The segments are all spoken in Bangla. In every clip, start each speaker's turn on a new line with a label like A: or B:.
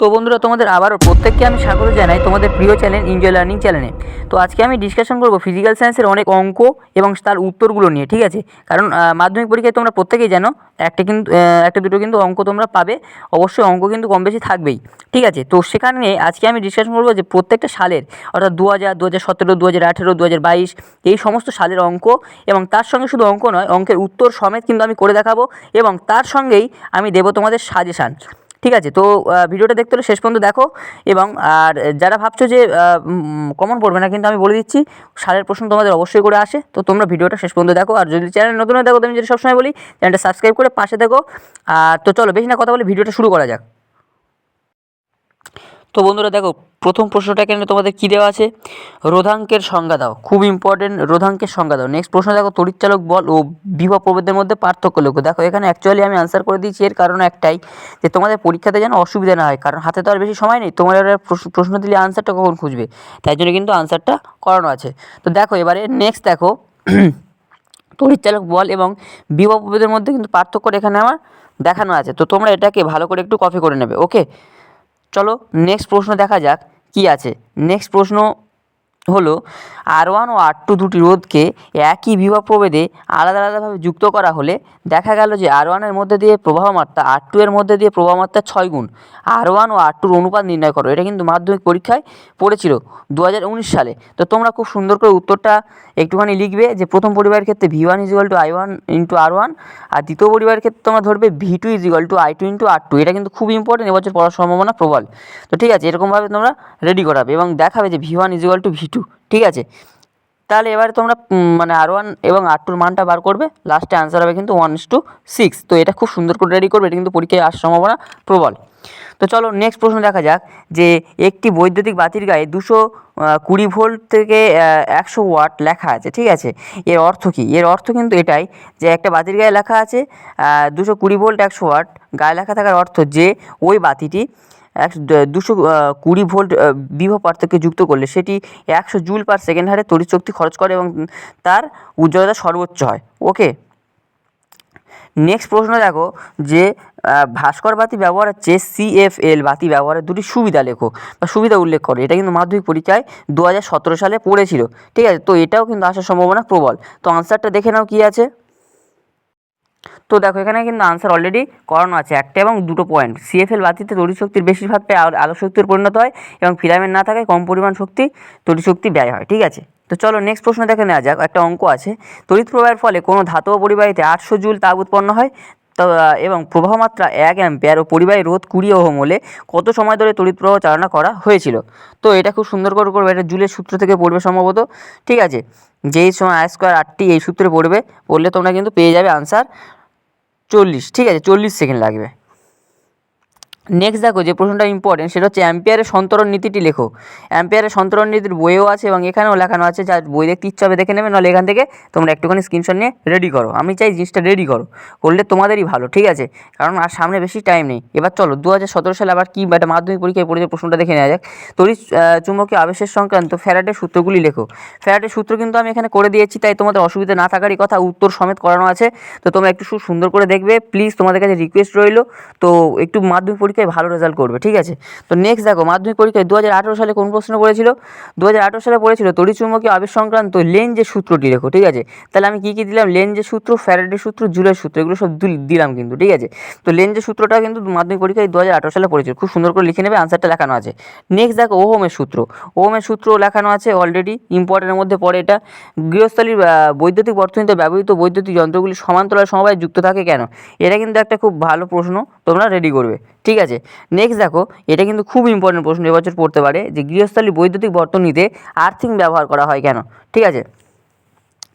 A: তো বন্ধুরা, তোমাদের আবারও প্রত্যেককে আমি স্বাগত জানাই তোমাদের প্রিয় চ্যানেল এনজয় লার্নিং চ্যানেলে তো আজকে আমি ডিসকাশন করব ফিজিক্যাল সায়েন্সের অনেক অঙ্ক এবং তার উত্তরগুলো নিয়ে, ঠিক আছে? কারণ মাধ্যমিক পরীক্ষায় তোমরা প্রত্যেকেই জানো, একটা কিন্তু একটা দুটো কিন্তু অঙ্ক তোমরা পাবে। অবশ্যই অঙ্ক কিন্তু কম বেশি থাকবেই, ঠিক আছে? তো সেখানে আজকে আমি ডিসকাশন করব যে প্রত্যেকটা সালের, অর্থাৎ দু হাজার দু হাজার সতেরো দু হাজার আঠেরো দু হাজার বাইশ, এই সমস্ত সালের অঙ্ক এবং তার সঙ্গে শুধু অঙ্ক নয়, অঙ্কের উত্তর সমেত কিন্তু আমি করে দেখাবো এবং তার সঙ্গেই আমি দেবো তোমাদের সাজেশান ঠিক আছে, তো ভিডিওটা দেখতে হলে শেষ পর্যন্ত দেখো এবং আর যারা ভাবছ যে কমন পড়বে না, কিন্তু আমি বলে দিচ্ছি সালের প্রশ্ন তোমাদের অবশ্যই করে আসে, তো তোমরা ভিডিওটা শেষ পর্যন্ত দেখো। আর যদি চ্যানেল নতুন হয়ে দেখো তুমি যদি সবসময় বলি চ্যানেলটা সাবস্ক্রাইব করে পাশে দেখো আর তো চলো, বেশি না কথা বলে ভিডিওটা শুরু করা যাক। তো বন্ধুরা দেখো, প্রথম প্রশ্নটা এখানে তোমাদের কী দেওয়া আছে? রোধাঙ্কের সংজ্ঞা দাও। খুব ইম্পর্টেন্ট রোধাঙ্কের সংজ্ঞা দাও। নেক্সট প্রশ্ন দেখো, তড়িৎচালক বল ও বিভব প্রভেদের মধ্যে পার্থক্য লেখো দেখো, এখানে অ্যাকচুয়ালি আমি আনসার করে দিয়েছি, এর কারণ একটাই যে তোমাদের পরীক্ষাতে যেন অসুবিধা না হয়, কারণ হাতে তো আর বেশি সময় নেই, তোমার প্রশ্ন- দিলে আনসারটা কখন খুঁজবে? তাই জন্য কিন্তু আনসারটা করানো আছে। তো দেখো, এবারে নেক্সট দেখো, তড়িৎচালক বল এবং বিভব প্রভেদের মধ্যে কিন্তু পার্থক্যটা এখানে আমার দেখানো আছে। তো তোমরা এটাকে ভালো করে একটু কপি করে নেবে ওকে চলো নেক্সট প্রশ্ন দেখা যাক কি আছে? নেক্সট প্রশ্ন হলো আর ওয়ান ও আর টু দুটি রোধকে একই বিভব প্রভেদে আলাদা আলাদাভাবে যুক্ত করা হলে দেখা গেল যে আর ওয়ানের মধ্যে দিয়ে প্রবাহ মাত্রা আর টু এর মধ্যে দিয়ে প্রবাহ মাত্রা ছয় গুণ। আর ওয়ান ও আর টুর অনুপাত নির্ণয় করো, এটা কিন্তু মাধ্যমিক পরীক্ষায় পড়েছিল দু উনিশ সালে। তো তোমরা খুব সুন্দর করে উত্তরটা একটুখানি লিখবে যে প্রথম পরিবারের ক্ষেত্রে V one is to I one into R one আর দ্বিতীয় পরিবারের ক্ষেত্রে তোমরা ধরবে V two is to I two into R two এটা কিন্তু খুব ইম্পর্টেন্ট এবছর পড়ার সম্ভাবনা প্রবল। তো ঠিক আছে, এরকমভাবে তোমরা রেডি করাবে এবং দেখাবে যে V one is to V two, ঠিক আছে? তাহলে এবারে তোমরা মানে আর ওয়ান এবং আর টুর মানটা বার করবে। লাস্টে আনসার হবে কিন্তু ওয়ান টু সিক্স তো এটা খুব সুন্দর করে রেডি করবে, এটা কিন্তু পরীক্ষায় আসার সম্ভাবনা প্রবল। তো চলো নেক্সট প্রশ্ন দেখা যাক যে একটি বৈদ্যুতিক বাতির গায়ে দুশো কুড়ি ভোল্ট থেকে একশো ওয়াট লেখা আছে, ঠিক আছে? এর অর্থ কী? এর অর্থ কিন্তু এটাই যে একটা বাতির গায়ে লেখা আছে দুশো কুড়ি ভোল্ট, একশো ওয়াট গায়ে লেখা থাকার অর্থ যে ওই বাতিটি এক দুশো কুড়ি ভোল্ট বিভব পার্থক্যে যুক্ত করলে সেটি একশো জুল পার সেকেন্ড হারে তড়িৎ শক্তি খরচ করে এবং তার উজ্জ্বলতা সর্বোচ্চ হয়। ওকে নেক্সট প্রশ্ন দেখো যে ভাস্কর বাতি ব্যবহারের চেয়ে সিএফএল বাতি ব্যবহারের দুটি সুবিধা লেখো। বা সুবিধা উল্লেখ করো। এটা কিন্তু মাধ্যমিক পরীক্ষায় দু হাজার সতেরো সালে পড়েছিল। ঠিক আছে? তো এটাও কিন্তু আসার সম্ভাবনা প্রবল। তো আনসারটা দেখে নাও কী আছে। তো দেখো, এখানে কিন্তু আনসার অলরেডি করানো আছে একটা এবং দুটো পয়েন্ট সিএফএল বাতিতে তড়িৎ শক্তির বেশিরভাগটাই আলো আলো শক্তির পরিণত হয় এবং ফিলামেন্ট না থাকায় কম পরিমাণ শক্তি, তড়িৎ শক্তি ব্যয় হয়, ঠিক আছে? তো চলো নেক্সট প্রশ্ন দেখে নেওয়া যাক, একটা অঙ্ক আছে। তড়িৎ প্রবাহের ফলে কোনো ধাতব পরিবাহীতে আটশো জুল তাপ উৎপন্ন হয় এবং প্রবাহ মাত্রা এক অ্যাম্পিয়ার ও পরিবাহী রোধ কুড়ি ওহম হলে কত সময় ধরে তড়িৎ প্রবাহ চালনা করা হয়েছিল? তো এটা খুব সুন্দর করে করবে, এটা জুলের সূত্র থেকে পড়বে সম্ভবত, ঠিক আছে? যেই সময় আয় স্কোয়ার আটটি এই সূত্রে পড়বে, পড়লে তোমরা কিন্তু পেয়ে যাবে আনসার চল্লিশ ঠিক আছে চল্লিশ সেকেন্ড লাগবে। নেক্সট দেখো যে প্রশ্নটা ইম্পর্টেন্ট সেটা হচ্ছে অ্যাম্পিয়ারের সন্তরণ নীতিটি লেখো। অ্যাম্পিয়ারের সন্তরণ নীতির বইও আছে এবং এখানেও লেখানো আছে যা বই দেখতে ইচ্ছা হবে দেখে নেবে নাহলে এখান থেকে তোমরা একটুখানি স্ক্রিনশট নিয়ে রেডি করো। আমি চাই জিনিসটা রেডি করো করলে তোমাদেরই ভালো ঠিক আছে? কারণ আর সামনে বেশি টাইম নেই। এবার চলো দু হাজার সতেরো সালে আবার কী একটা মাধ্যমিক পরীক্ষায় পড়েছে প্রশ্নটা দেখে নেওয়া যাক। আহ, চুম্বকীয় আবেশের সংক্রান্ত ফ্যারাটের সূত্রগুলি লেখো। ফ্যারাডের সূত্র কিন্তু আমি এখানে করে দিয়েছি তাই তোমাদের অসুবিধা না থাকারই কথা উত্তর সমেত করানো আছে। তো তোমরা একটু সুন্দর করে দেখবে। প্লিজ তোমাদের কাছে রিকোয়েস্ট রইল। তো একটু মাধ্যমিক পরীক্ষায় ভালো রেজাল্ট করবে, ঠিক আছে? তো নেক্সট দেখো, মাধ্যমিক পরীক্ষায় দু হাজার আঠেরো সালে কোন প্রশ্ন পড়েছিল? দু সালে পড়েছিল তড়িৎচুম্বকীয় আবেশ সংক্রান্ত লেঞ্জের সূত্রটি লেখো ঠিক আছে? তাহলে আমি কী কী দিলাম? লেঞ্জের সূত্র ফ্যারাডের সূত্র, জুলের সূত্র, এগুলো সব দিলাম কিন্তু, ঠিক আছে? তো লেঞ্জের সূত্রটা কিন্তু মাধ্যমিক পরীক্ষায় দু হাজার আঠেরো সালে পড়েছিল, খুব সুন্দর করে লিখে নেবে আনসারটা লেখানো আছে। নেক্সট দেখো, ওহমের সূত্র। ওহমের সূত্র লেখানো আছে অলরেডি ইম্পর্টেন্টের মধ্যে পড়ে এটা। গৃহস্থলীর বৈদ্যুতিক বর্তনীতে ব্যবহৃত বৈদ্যুতিক যন্ত্রগুলি সমান্তরাল সমবায় যুক্ত থাকে কেন? এটা কিন্তু একটা খুব ভালো প্রশ্ন, তোমরা রেডি করবে। ঠিক আছে? নেক্সট দেখো, এটা কিন্তু খুব ইম্পর্টেন্ট প্রশ্ন এবছর পড়তে পারে যে গৃহস্থলী বৈদ্যুতিক বর্তনীতে আর্থিং ব্যবহার করা হয় কেন? ঠিক আছে?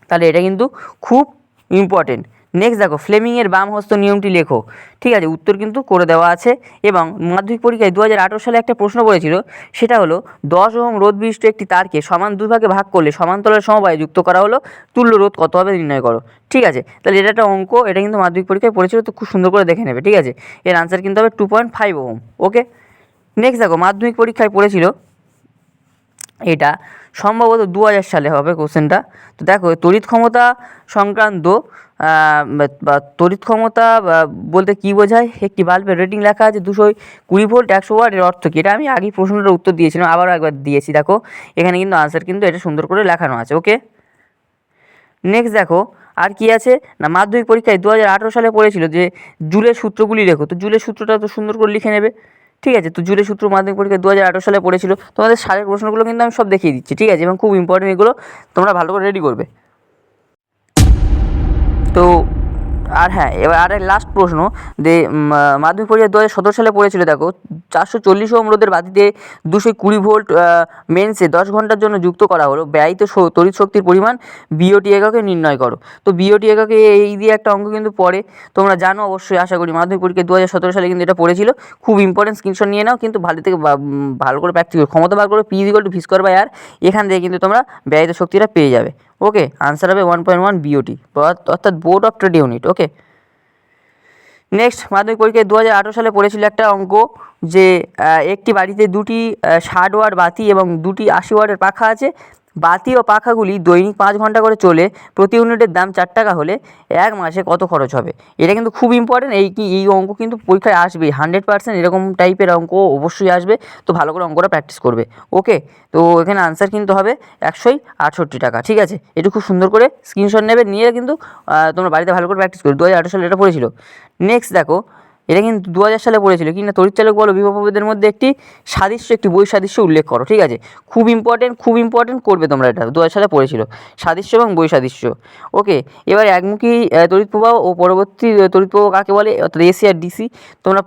A: তাহলে এটা কিন্তু খুব ইম্পর্টেন্ট নেক্সট দেখো ফ্লেমিংয়ের বাম হস্ত নিয়মটি লেখো। ঠিক আছে, উত্তর কিন্তু করে দেওয়া আছে এবং মাধ্যমিক পরীক্ষায় দু হাজার আঠেরো সালে একটা প্রশ্ন পড়েছিল, সেটা হলো, দশ ওহম রোধ বিশিষ্ট একটি তারকে সমান দুই ভাগে ভাগ করলে সমান্তরাল সমবায়ে যুক্ত করা হলো, তুল্য রোধ কত হবে নির্ণয় করো। ঠিক আছে, তাহলে এটা একটা অঙ্ক, এটা কিন্তু মাধ্যমিক পরীক্ষায় পড়েছিল, তো খুব সুন্দর করে দেখে নেবে, ঠিক আছে? এর আনসার কিন্তু হবে two point five ohm okay next দেখো, মাধ্যমিক পরীক্ষায় পড়েছিল এটা সম্ভবত দু হাজার সালে হবে কোশ্চেনটা। তো দেখো, তড়িৎ ক্ষমতা সংক্রান্ত বা তড়িৎ ক্ষমতা বলতে কী বোঝায়? একটি বাল্বের রেটিং লেখা আছে দুশো কুড়ি ভোল্ট একশো ওয়াট এর অর্থ কী? এটা আমি আগেই প্রশ্নটার উত্তর দিয়েছিলাম, আবারও একবার দিয়েছি, দেখো। এখানে কিন্তু আনসার কিন্তু এটা সুন্দর করে লেখানো আছে ওকে নেক্সট দেখো, আর কি আছে? না, মাধ্যমিক পরীক্ষায় দু হাজার আঠেরো সালে পড়েছিল যে, জুলের সূত্রগুলি লেখো। তো জুলের সূত্রটা তো সুন্দর করে লিখে নেবে। ঠিক আছে, তো জুড়ে সূত্র মাধ্যমিক পরীক্ষা দু হাজার আঠেরো সালে পড়েছিল। তোমাদের সারের প্রশ্নগুলো কিন্তু আমি সব দেখিয়ে দিচ্ছি, ঠিক আছে? এবং খুব ইম্পর্টেন্ট এগুলো তোমরা ভালো করে রেডি করবে। তো আর হ্যাঁ এবার আর লাস্ট প্রশ্ন, যে মাধ্যমিক পরীক্ষা দু হাজার সতেরো সালে পড়েছিল, দেখো, চারশো চল্লিশ ওহম রোদের বাতিতে দুশো কুড়ি ভোল্ট মেন্সে দশ ঘণ্টার জন্য যুক্ত করা হলো। ব্যয়িত তড়িৎ শক্তির পরিমাণ বিওটি এককে নির্ণয় করো। তো বিওটি এককে এই দিয়ে একটা অঙ্ক কিন্তু পড়ে। তোমরা জানো অবশ্যই, আশা করি মাধ্যমিক পরীক্ষা দু হাজার সতেরো সালে কিন্তু এটা পড়েছিল। খুব ইম্পর্টেন্ট স্ক্রিনশট নিয়ে নাও, কিন্তু ভালো থেকে ভালো করে প্র্যাকটিস ক্ষমতা বার করে P equal to square by R এখান থেকে কিন্তু তোমরা ব্যয়িত শক্তিটা পেয়ে যাবে। ওকে আনসার হবে ওয়ান পয়েন্ট ওয়ান বিওটি অর্থাৎ board of trade unit okay next মাধ্যমিক পরীক্ষায় দু হাজার আঠেরো সালে পড়েছিল একটা অঙ্ক যে একটি বাড়িতে দুটি ষাট ওয়াট বাতি এবং দুটি আশি ওয়াটের পাখা আছে। বাতি ও পাখাগুলি দৈনিক পাঁচ ঘণ্টা করে চলে, প্রতি ইউনিটের দাম চার টাকা হলে এক মাসে কত খরচ হবে? এটা কিন্তু খুব ইম্পর্টেন্ট এই কি, এই অঙ্ক কিন্তু পরীক্ষায় আসবেই। হান্ড্রেড পার্সেন্ট এরকম টাইপের অঙ্ক অবশ্যই আসবে, তো ভালো করে অঙ্কটা প্র্যাকটিস করবে। ওকে তো এখানে আনসার কিন্তু হবে একশোই আটষট্টি টাকা, ঠিক আছে? এটা খুব সুন্দর করে স্ক্রিনশট নেবে, নিয়ে কিন্তু তোমরা বাড়িতে ভালো করে প্র্যাকটিস করবে। দু হাজার আঠেরো সালে এটা পড়েছিল। নেক্সট দেখো এটা কিন্তু দু হাজার সালে পড়েছিল। কিনা তড়িৎচালক বলো বিভবদের মধ্যে একটি সাদৃশ্য, একটি বই সাদৃশ্য উল্লেখ করো, ঠিক আছে? খুব ইম্পর্টেন্ট খুব ইম্পর্টেন্ট করবে তোমরা এটা দু হাজার সালে পড়েছিল। সাদৃশ্য এবং বই সাদৃশ্য ওকে এবার একমুখী তড়িৎ প্রবাহ ও পরবর্তী তড়িৎ প্রবাহ কাকে বলে? অর্থাৎ এসি আর ডিসি তোমরা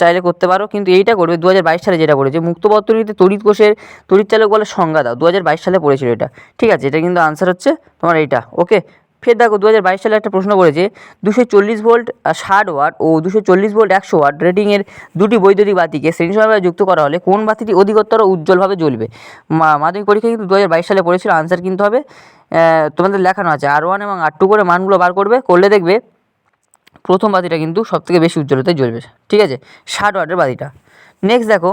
A: চাইলে করতে পারো, কিন্তু এইটা করবে দু হাজার বাইশ সালে যেটা পড়েছে। মুক্ত বর্তনীতে তড়িৎ কোষের তড়িৎচালক বলে সংজ্ঞা দাও দু হাজার বাইশ সালে পড়েছিল এটা। ঠিক আছে, এটা কিন্তু আনসার হচ্ছে তোমার এইটা। ওকে ফের দেখো দু হাজার বাইশ সালে একটা প্রশ্ন করেছে, দুশো চল্লিশ ভোল্ট ষাট ওয়াট ও দুশো চল্লিশ ভোল্ট একশো ওয়াট রেটিংয়ের দুটি বৈদ্যুতিক বাতিকে শ্রেণীসমভাবে যুক্ত করা হলে কোন বাতিটি অধিকতর উজ্জ্বলভাবে জ্বলবে? মাধ্যমিক পরীক্ষা কিন্তু দু হাজার বাইশ সালে পড়েছিল আনসার কিন্তু হবে। তোমাদের লেখানো আছে আর ওয়ান এবং আর টু করে মানগুলো বার করবে, করলে দেখবে প্রথম বাতিটা কিন্তু সবথেকে বেশি উজ্জ্বলতায় জ্বলবে। ঠিক আছে? ষাট ওয়াটের বাতিটা। নেক্সট দেখো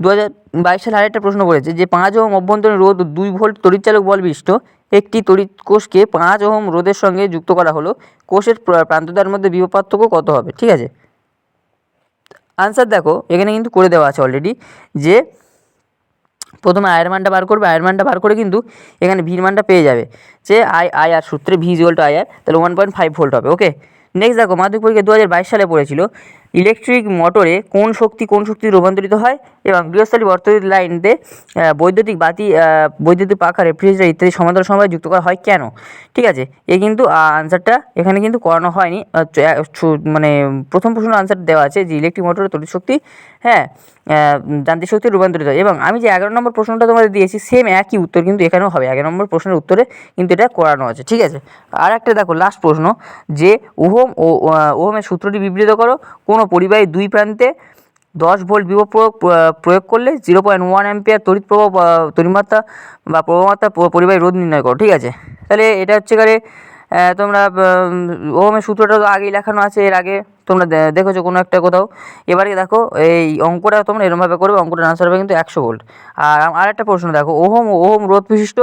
A: দু হাজার বাইশ সালে আরেকটা প্রশ্ন করেছে যে পাঁচ ওহম অভ্যন্তরীণ রোধ দুই ভোল্ট তড়িৎচালক বল বিশিষ্ট একটি তড়িৎ কোষকে পাঁচ ওহম রোধের সঙ্গে যুক্ত করা হলো। কোষের প্র- প্রান্তদার মধ্যে বিভব পার্থক্য কত হবে? ঠিক আছে? আনসার দেখো, এখানে কিন্তু করে দেওয়া আছে অলরেডি যে প্রথমে আয়ের মানটা বার করবে আয়ের মানটা বার করে কিন্তু এখানে ভির মানটা পেয়ে যাবে। যে আই আই আর সূত্রে V equal to I R তাহলে ওয়ান পয়েন্ট ফাইভ ভোল্ট হবে ওকে নেক্সট দেখো, মাধ্যমিক পরীক্ষা দু হাজার বাইশ সালে পড়েছিল। ইলেকট্রিক মোটরে কোন শক্তি কোন শক্তি রূপান্তরিত হয় এবং গৃহস্থলী বর্তনী লাইনতে বৈদ্যুতিক বাতি বৈদ্যুতিক পাখা, রেফ্রিজারেটর ইত্যাদি সমান্তরাল সময় যুক্ত করা হয় কেন? ঠিক আছে, এ কিন্তু আনসারটা এখানে কিন্তু করানো হয়নি। মানে প্রথম প্রশ্ন আনসার দেওয়া আছে যে ইলেকট্রিক মোটরের তড়িৎ শক্তি হ্যাঁ যান্ত্রিক শক্তি রূপান্তরিত হয়। এবং আমি যে এগারো নম্বর প্রশ্নটা তোমাদের দিয়েছি সেম একই উত্তর কিন্তু এখানেও হবে। এগারো নম্বর প্রশ্নের উত্তরে কিন্তু এটা করানো আছে। ঠিক আছে আর একটা দেখো লাস্ট প্রশ্ন, যে ওহম ও ওহমের সূত্রটি বিবৃত করো, কোনো পরিবাহী দুই প্রান্তে দশ ভোল্ট বিভব প্রয়োগ প্রয়োগ করলে জিরো পয়েন্ট ওয়ান অ্যাম্পিয়ার তড়িৎ প্রভাব তড়িমাত্রা বা প্রবাহমাত্রা পরিবাহী রোধ নির্ণয় করো, ঠিক আছে? তাহলে এটা হচ্ছে কারে তোমরা ওমের সূত্রটা তো আগেই লেখানো আছে, এর আগে তোমরা দেখেছ কোনো একটা কোথাও? এবারে দেখো, এই অঙ্কটা তোমরা এরমভাবে করবে অঙ্কটা আনসার হবে কিন্তু একশো ভোল্ট আর আরেকটা প্রশ্ন দেখো, ওহম ওহম রোধ বিশিষ্ট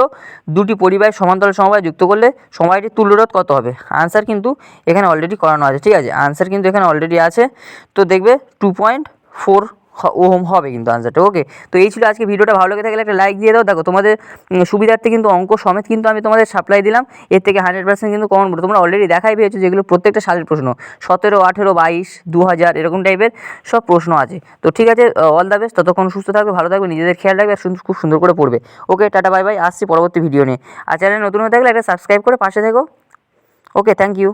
A: দুটি পরিবাহী সমান্তরাল সমবায় যুক্ত করলে সময়টি তুল্যরোধ কত হবে? আনসার কিন্তু এখানে অলরেডি করানো আছে, ঠিক আছে? আনসার কিন্তু এখানে অলরেডি আছে। তো দেখবে টু পয়েন্ট ফোর ওহম হবে কিন্তু আনসারটা ওকে তো এই ছিল আজকে ভিডিওটা ভালো লেগে থাকলে একটা লাইক দিয়ে দাও। দেখো, তোমাদের সুবিধার্থে কিন্তু অঙ্ক সমেত কিন্তু আমি তোমাদের সাপ্লাই দিলাম। এর থেকে হান্ড্রেড পার্সেন্ট কিন্তু কমন পড়ে তোমরা অলরেডি দেখাই পেয়েছ যেগুলো প্রত্যেকটা সালের প্রশ্ন। সতেরো, আঠেরো, বাইশ দু হাজার এরকম টাইপের সব প্রশ্ন আছে। তো ঠিক আছে অল দ্য বেস্ট ততক্ষণ সুস্থ থাকবে, ভালো থাকবে, নিজেদের খেয়াল রাখবে, আর খুব সুন্দর করে পড়বে। ওকে টাটা বাই বাই আসছি পরবর্তী ভিডিও নিয়ে। আর চ্যানেল নতুন হয়ে থাকলে একটা সাবস্ক্রাইব করে পাশে থেকো। Okay thank you